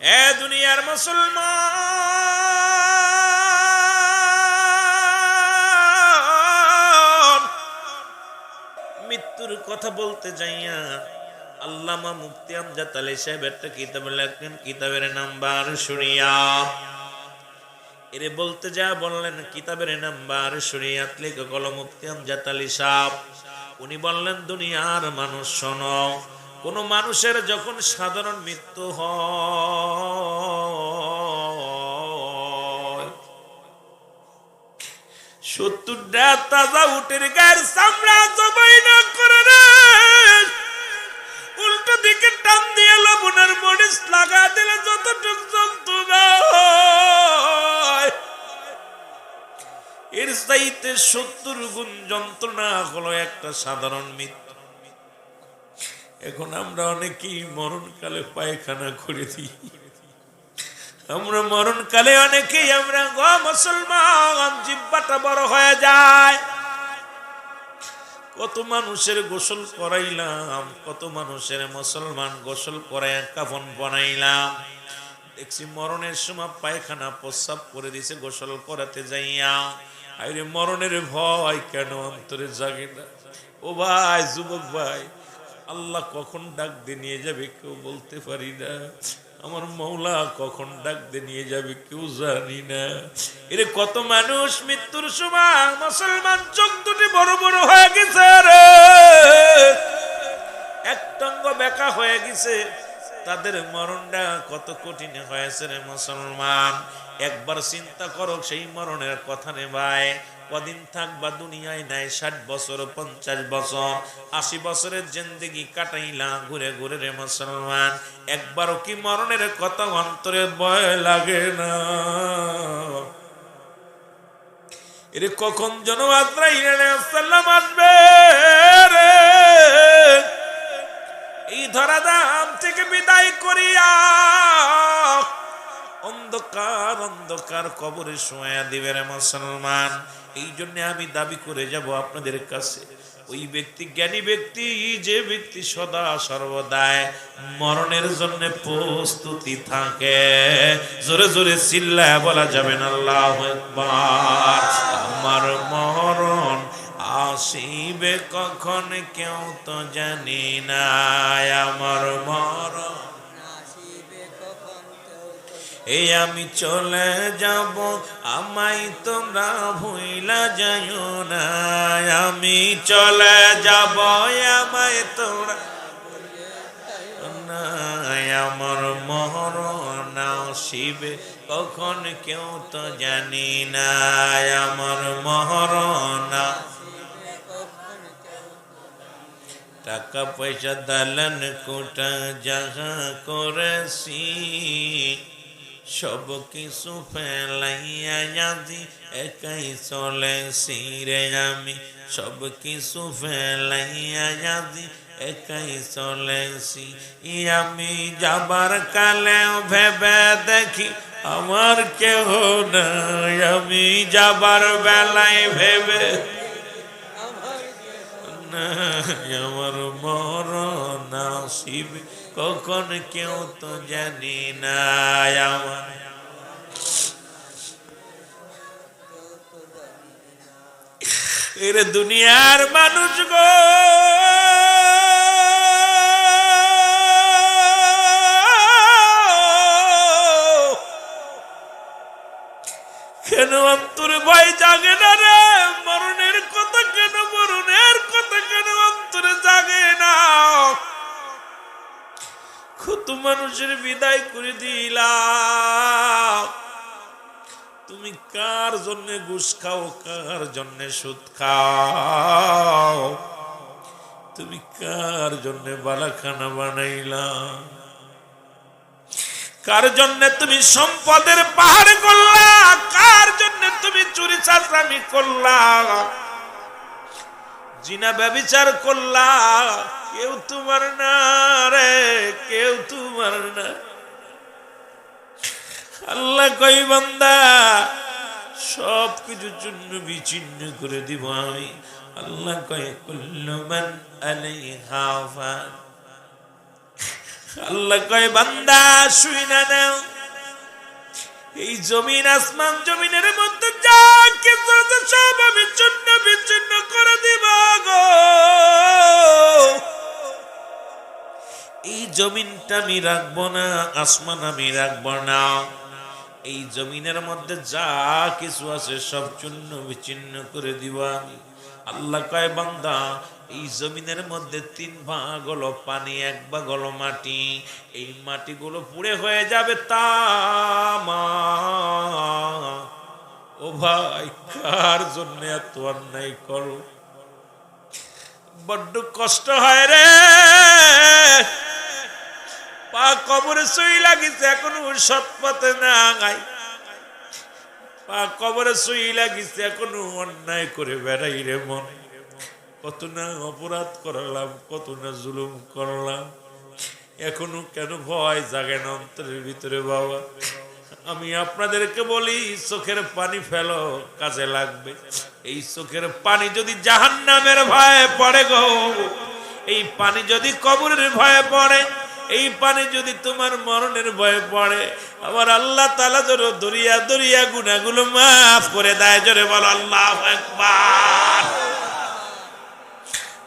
এ দুনিয়ার মুসলমান। মৃত্যুর কথা বলতে যাইয়া আল্লামা মুফতি আমজাদ আলী সাহেব একটা কিতাব লেখেন, কিতাবের নাম্বার শুনিয়া। এরে বলতে যা বললেন, কিতাবের নাম্বার শরিয়াত লেখা কল মুফতি আমজাদ আলী সাহেব। উনি বললেন, দুনিয়ার মানুষ শোনো কোন মানুষের যখন সাধারণ মৃত্যু হয়, সত্তরটা তাজা উটের গায়ের চামড়া জবাই না করে উল্টো দিকে টান দিয়ে লবণের মরিচ লাগা দিলে যতটুক যন্ত্রণা এর চাইতে সত্তর গুণ যন্ত্রণা হলো একটা সাধারণ মৃত্যু। এখন আমরা অনেকেই মরণকালে পায়খানা করে দিই। আমরা মরণকালে অনেকেই আমরা, গ মুসলমান জিব্বাটা বড় হয়ে যায়। কত মানুষের গোসল করাইলাম, কত মানুষের মুসলমান গোসল করে কাফন বানাইলাম। দেখছি মরণের সময় পায়খানা প্রস্রাব করে দিছে, গোসল করাতে যাইয়া। আরে মরণের ভয় কেন? অন্তরে জাগে না। ও ভাই, যুবক ভাই আল্লাহ কখন ডাক দিয়ে নিয়ে যাবে কেউ বলতে পারি না। আমার মৌলা কখন ডাক দিয়ে নিয়ে যাবে কেউ জানি না। এরে কত মানুষ মৃত্যুর সময় মুসলমান চোখ দুটি বড় বড় হয়ে গেছে একটঙ্গ বেকা হয়ে গেছে। তাদের মরণটা কত কঠিন হয়েছে রে মুসলমান। একবার চিন্তা করো, সেই মরণের কথা নে ভাই। কদিন থাকবা দুনিয়ায় নাই, ষাট বছর, পঞ্চাশ বছর, আশি বছরের জিন্দেগি কাটাইলা, ঘুরে ঘুরে রে মুসলমান। একবারও কি মরণের কথা অন্তরে ভয় লাগে না? এরে কখন যেন আসবে রে? এই ধরাধাম থেকে বিদায় করিয়া অন্ধকার অন্ধকার কবরে শোয়া দিবে রে মুসলমান। এই জন্য আমি দাবি করে যাব আপনাদের কাছে। ওই ব্যক্তি জ্ঞানী ব্যক্তি, যে ব্যক্তি সদা সর্বদায় মরণের জন্য প্রস্তুতি থাকে। জোরে জোরে চিল্লায় বলা যাবে না, আল্লাহ আমার মরণ আসিবে কখন কেউ তো জানি না আমার মরণ এই আমি চলে যাব আমাই তোমরা ভুইলা যাইও না। আমি চলে যাব, আমায় তোমরা আমার আমার মরণ শিবে কখন কেউ তো জানি না। আমার মরণ টাকা পয়সা দালান কোটা যাহা করেছি সব কিছু ফেলাইয়া যাদি একাই চলে সিরে আমি। সব কিছু ফেলাইয়া যাদি একাই চলেছি আমি। যাবার কালে ভেবে দেখি, আমার কেহ নাই। আমি যাবার বেলায় ভেবে আমার মরণ আসিবে। কখন কেউ তো জানি না এর দুনিয়ার মানুষ গো। কেন অন্তর ভয় জাগে না রে? মানুষের বিদায় করে দিলাম। তুমি কার জন্য ঘুষ খাও, কার জন্য সুদ খাও? তুমি কার জন্য বালাখানা বানাইলাম কার জন্য তুমি সম্পদের পাহাড় করলা? কার জন্য তুমি চুরি চাষামি করলা? জিনা ব্যবিচার করলা? কেউ তোমার না রে, কেউ তোমার না। আল্লাহ কই বান্দা সব কিছুর জন্য বিচ্ছিন্ন করে দিব আমি। আল্লাহ কয়ে, কুল্লু মান আলাইহা ফান। আল্লাহ কয়, বান্দা, শুই না নাও। এই জমিন, আসমান, জমিনের মধ্যে যা কিছু সব আমি চূর্ণ বিচ্ছিন্ন করে দিব গো। এই জমিনটা আমি রাখব না, আসমান আমি রাখব না। এই জমিনের মধ্যে যা কিছু আছে সব চূর্ণ বিচ্ছিন্ন করে দিব আল্লাহ কয়, বান্দা, এই জমিনের মধ্যে তিন ভাগ হলো পানি, এক ভাগ হলো মাটি। এই মাটিগুলো পুড়ে হয়ে যাবে তামা। ও ভাই, কার জন্য এত অন্যায় করো? বড্ড কষ্ট হয় রে। কবরে সই লাগিছে, এখনও সৎ পথে না গাই পা কবরে সই লাগিছে, এখনও অন্যায় করে বেড়াই রে মন। কত না অপরাধ করলাম, কত না জুলুম করলাম। এখনও কেন ভয় জাগে না অন্তরের ভিতরে বাবা? আমি আপনাদেরকে বলি, চোখের পানি ফেলো, কাজে লাগবে। এই চোখের পানি যদি জাহান নামের ভয়ে পড়ে গো, এই পানি যদি কবরের ভয়ে পড়ে এই পানি যদি তোমার মরণের ভয়ে পড়ে, আমার আল্লাহ তালা জোর দরিয়া দরিয়া গুনাগুলো মাফ করে দেয়। জোরে বলো, আল্লাহ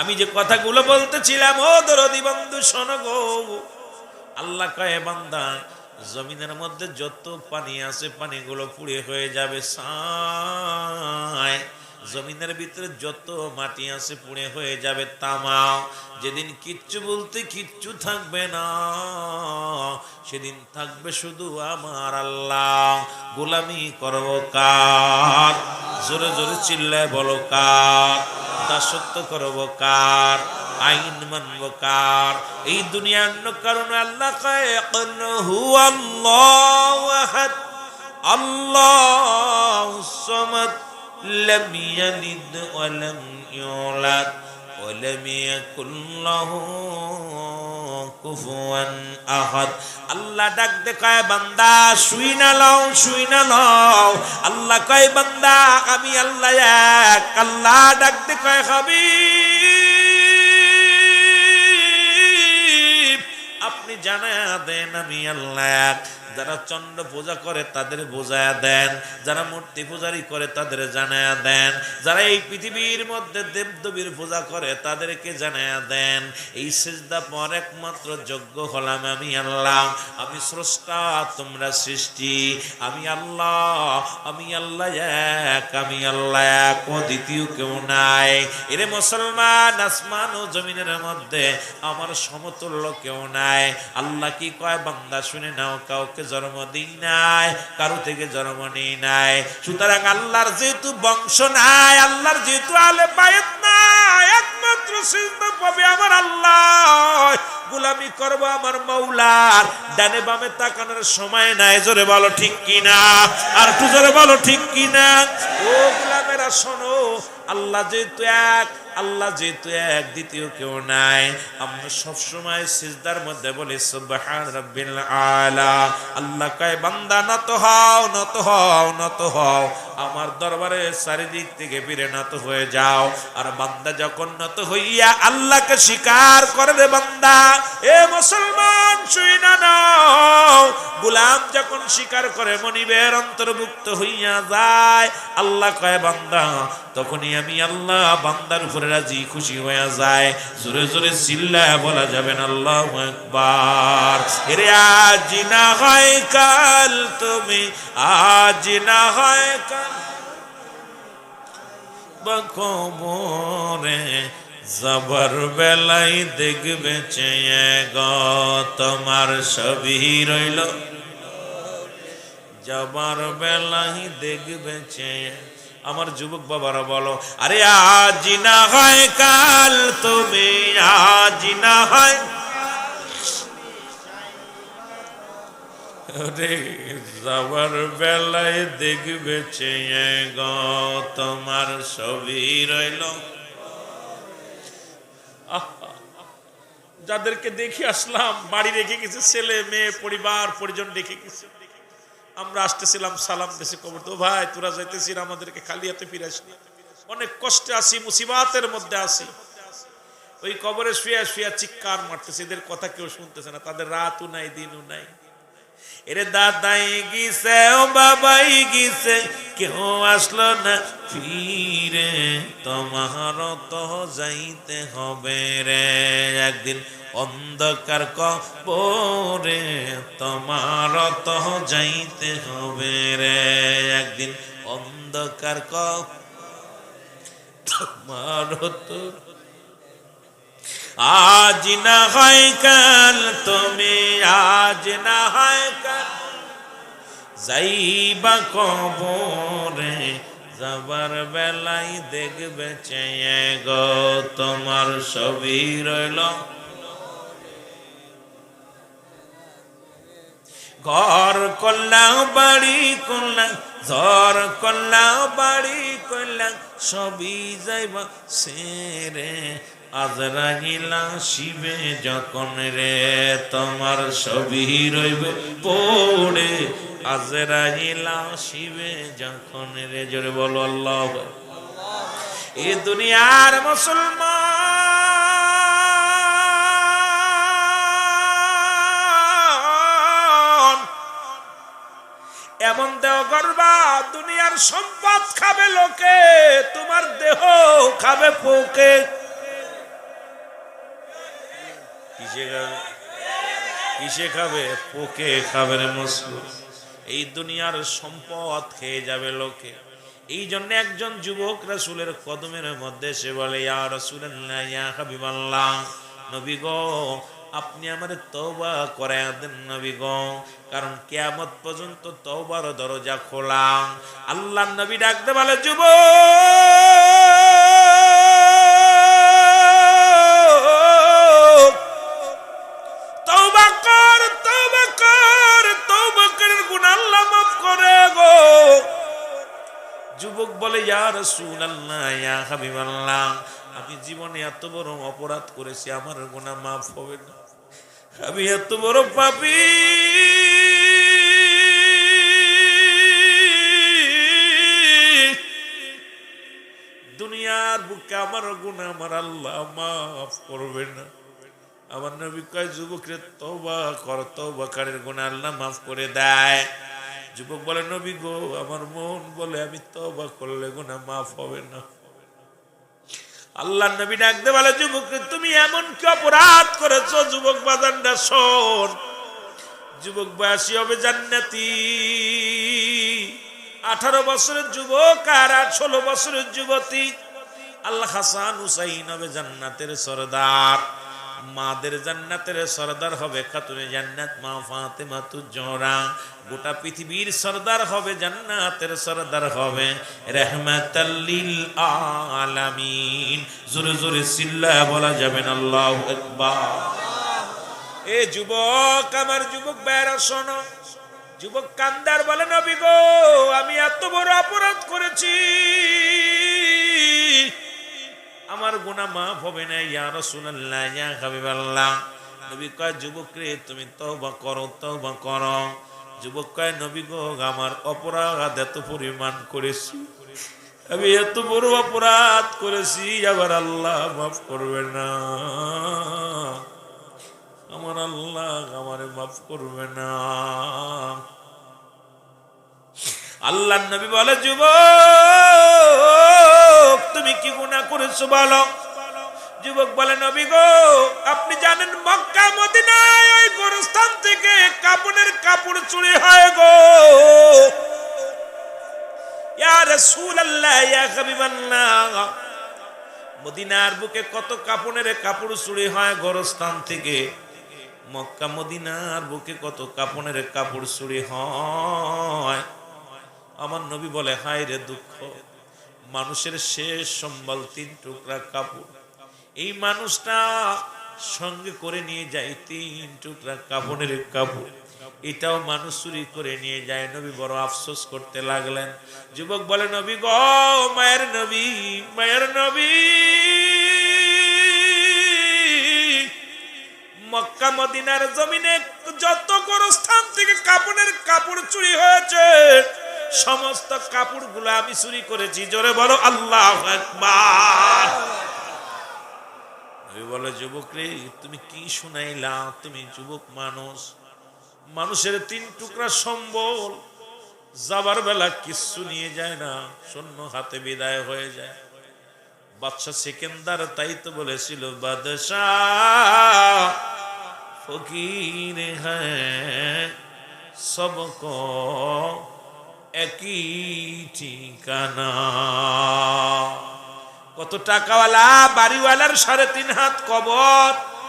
আমি যে কথাগুলো বলতেছিলাম, ও দরদি বন্ধু, শোনো গো। আল্লাহ কয়ে বান্দা, জমিনের মধ্যে যত পানি আছে, পানিগুলো পুড়ে হয়ে যাবে, সায়। জমিনের ভিতরে যত মাটি আছে পুড়ে হয়ে যাবে তামা যেদিন কিচ্ছু বলতে কিচ্ছু থাকবে না, সেদিন থাকবে শুধু আমার আল্লাহ। গোলামি করব কার? জোরে জোরে চিল্লায় বলো কার? দাসত্ব করব কার? আইন মানব কার? এই দুনিয়ার কারণে আল্লাহ হু আল্লাহ আল্লাহ لم يلد ولم يولد ولم يكن له কুফুয়ান আহাদ আল্লাহ ডাক দে কয় বান্দা শুই না লও শুই না লও আল্লাহ কয় বান্দা আমি আল্লাহ এক আল্লাহ ডাক দে কয় হাবিব আপনি জানা দেন আমি আল্লাহ এক যারা চন্দ্র পূজা করে তাদের বোঝায়া দেন, যারা মূর্তি পূজারি করে তাদের জানায়া দেন, যারা এই পৃথিবীর মধ্যে দেবদেবীর পূজা করে তাদেরকে জানায়া দেন। এই সেজদা পর একমাত্র যোগ্য হলাম আমি আল্লাহ। আমি স্রষ্টা, তোমরা সৃষ্টি। আমি আল্লাহ আমি আল্লাহ এক, আমি আল্লাহ এক দ্বিতীয় কেউ নাই। এরে মুসলমান, আসমান ও জমিনের মধ্যে আমার সমতুল্য কেউ নাই। আল্লাহ কি কয়, বান্দা শুনে নাও, কাউকে জন্ম দিই নাই, কারও থেকে জন্ম নেই নাই। সুতরাং আল্লাহর যেহেতু বংশ নাই, আল্লাহর যেহেতু আলে পায়েত নাই, একমাত্র পাবে আমার আল্লাহ। গুলামি করব আমার মৌলার ডানে বামে তাকানোর সময় নাই, জোরে বলো ঠিক কিনা? আর একটু জোরে বলো ঠিক কিনা? ও গুলামেরা, শোনো, আল্লাহ যেহেতু এক আল্লাহ যেহেতু এক, দ্বিতীয় কেউ নাই, আমরা সবসময় সিজদার মধ্যে বলি, সুবহান রব্বিল আলা। আল্লাহ কয়, বান্দা, নত হও নত হও নত হও। আমার দরবারে চারিদিক থেকে ফিরে নত হয়ে যাও। আর বান্দা যখন নত হইয়া আল্লাহকে স্বীকার করে রে বান্দা, এ মুসলমান শুই না নাও। গুলাম যখন স্বীকার করে মনিবের অন্তর্ভুক্ত হইয়া যায়, আল্লাহ কয়, বান্দা, তখনই আমি আল্লাহ বান্দার উপরে রাজি, খুশি হয়ে যায়। জোরে জোরে চিল্লা বলা যাবে না, আল্লাহ একবার এরে, আজ না হয় কাল তুমি, আজ না হয় কাল। বা যাবার বেলায় দেখবে চেয়ে গ, তোমার সবই রইল। যাবার বেলায় দেখবে চেয়ে, আমার যুবক বাবারা বলো, আরে আজ না হয় কাল তুমি আজ না হয় রে যাবার বেলায় দেখবে চেয়ে গ, তোমার সবই রইল। যাদেরকে দেখি আসলাম, বাড়ি রেখে গেছে, ছেলে, মেয়ে, পরিবার, পরিজন রেখে গেছে। আমরা আসতেছিলাম সালাম দেশে কবর। তো ভাই, তোরা যাইতেছি আমাদেরকে খালি হাতে ফিরে আসলি অনেক কষ্টে আসি মুসিবাতের মধ্যে আসি ওই কবরে শুয়ে শুয়ে চিৎকার মারতেছে, এদের কথা কেউ শুনতেছে না। তাদের রাতও নাই, দিনও নাই। এরে দাদাই গিছে, ও বাবাই গিছে কেউ আসলো না ফিরে? তোমার তো যাইতে হবে রে। একদিন অন্ধকার কবরে তোমার তো যাইতে হবে রে। একদিন অন্ধকার ক তোমার তো আজ না হয় কাল, তুমি আজ না হয় কাল। যাইবা কবরে, যাবার বেলাই দেখবে চেয়ে গো তোমার ছবি রইল। ঘর করলাম বাড়ি করলাম ঘর করলাম বাড়ি করলাম সবই যাইবা সেরে। আজরাগিলা শিবে যখন রে তোমার ছবি রইবে পড়ে। আজরাগিলা শিবে যখন রে, জোরে বলো আল্লাহ। এ দুনিয়ার মুসলমান। এমন দেহ গর্বা দুনিয়ার সম্পদ খাবে লোকে, তোমার দেহ খাবে পোকে। কিসে খাবে? পোকে খাবে রে এই দুনিয়ার সম্পদ খেয়ে যাবে লোকে। এই জন্য একজন যুবক রাসুলের কদমের মধ্যে সে বলে, ইয়া আপনি আমার তওবা করায় দেন নবী গো, কারণ কিয়ামত পর্যন্ত তওবার দরজা খোলা। আল্লাহ নবী ডাকতে বলে, যুবক যুবক বলে, ইয়া রাসূলুল্লাহ, ইয়া হাবিবাল্লাহ, আমি জীবনে এত বড় অপরাধ করেছি, আমার গুনাহ মাফ হবে না। আমি এত বড় পাপী। দুনিয়ার বুকে আমার গুণা আমার আল্লাহ মাফ করবে না। আমার নবী কয়, যুবকরে তওবা কর তওবাকারীর গুনাহ আল্লাহ মাফ করে দেয়। যুবক বলে, নবী গো, আমার মন বলে আমি তওবা করলে গুনাহ মাফ হবে না। আল্লাহ নবী ডাকতে বলে, যুবক তুমি এমন কি অপরাধ করেছ? যুবক বাজানটা শোন। যুবক বয়সী হবে জান্নাতি। আঠারো বছরের যুবক আর ষোলো বছরের যুবতী। আল্লাহ হাসান হুসাইন হবে জান্নাতের সরদার। মাদের জান্নাতের সর্দার হবে খাতুনে জান্নাত? মা ফাতেমা তু জোহরা। গোটা পৃথিবীর সর্দার হবে, জান্নাতের সর্দার হবে। রহমাতাল্লিল আলামিন। জোরে জোরে সিল্লা বলা যাবে আল্লাহু আকবার। এ যুবক, আমার যুবক বেড়া শোনো। যুবক কান্দার বলে, নবী গো, আমি এত বড় অপরাধ করেছি। আমার গুনাহ মাফ হবে না, ইয়া রাসূলুল্লাহ, ইয়া হাবিবাল্লাহ। নবী কয়, যুবক রে, তুমি তওবা করো তওবা করো। যুবক কয়, নবী গো, আমার অপরাধ এত পরিমাণ করেছি। আমি এত বড় অপরাধ করেছি, আবার আল্লাহ মাফ করবে না। আমার আল্লাহ আমারে মাফ করবে না। আল্লাহ নবী বলে, যুবক তুমি কি গুনাহ করেছ বলো? যুবক বলে, নবী গো, আপনি জানেন মক্কা, মদিনায় ওই গোরস্থান থেকে কাপড়ের কাপড় চুরি হয় গো। ইয়া হাবিবাল্লাহ, মদিনার বুকে কত কাপড়ের কাপড় চুরি হয় গোরস্থান থেকে? মক্কা, মদিনার বুকে কত কাপড়ের কাপড় চুরি হয়? আমার নবী বলে, হায় রে দুঃখ মানুষের শেষ সম্বল তিন টুকরা কাপড়। এই মানুষটা সঙ্গে করে নিয়ে যায় তিন টুকরা কাপড়ের কাপড়। এটাও মানুষ চুরি করে নিয়ে যায়। নবী বড় আফসোস করতে লাগলেন। যুবক বলে, নবী গ, মায়ের নবী মায়ের নবী। মক্কা মদিনার জমিনে যত স্থান থেকে কাপড়ের কাপড় চুরি হয়েছে সমস্ত কাপড়গুলো আমি চুরি করেছি। জোরে বলো, আল্লাহ একবার বলে যুবক রে, তুমি কি শুনাইলা? তুমি যুবক মানুষ। মানুষের তিন টুকরা সম্বল। যাবার বেলা কিচ্ছু নিয়ে যায় না, শূন্য হাতে বিদায় হয়ে যায়। বাদশা সেকেন্দার তাই তো বলেছিল, বাদশাহ, ফকির হ্যাঁ সবকো একই ঠিকানা। কত টাকাওয়ালা বাড়িওয়ালার সাড়ে তিন হাত কবর।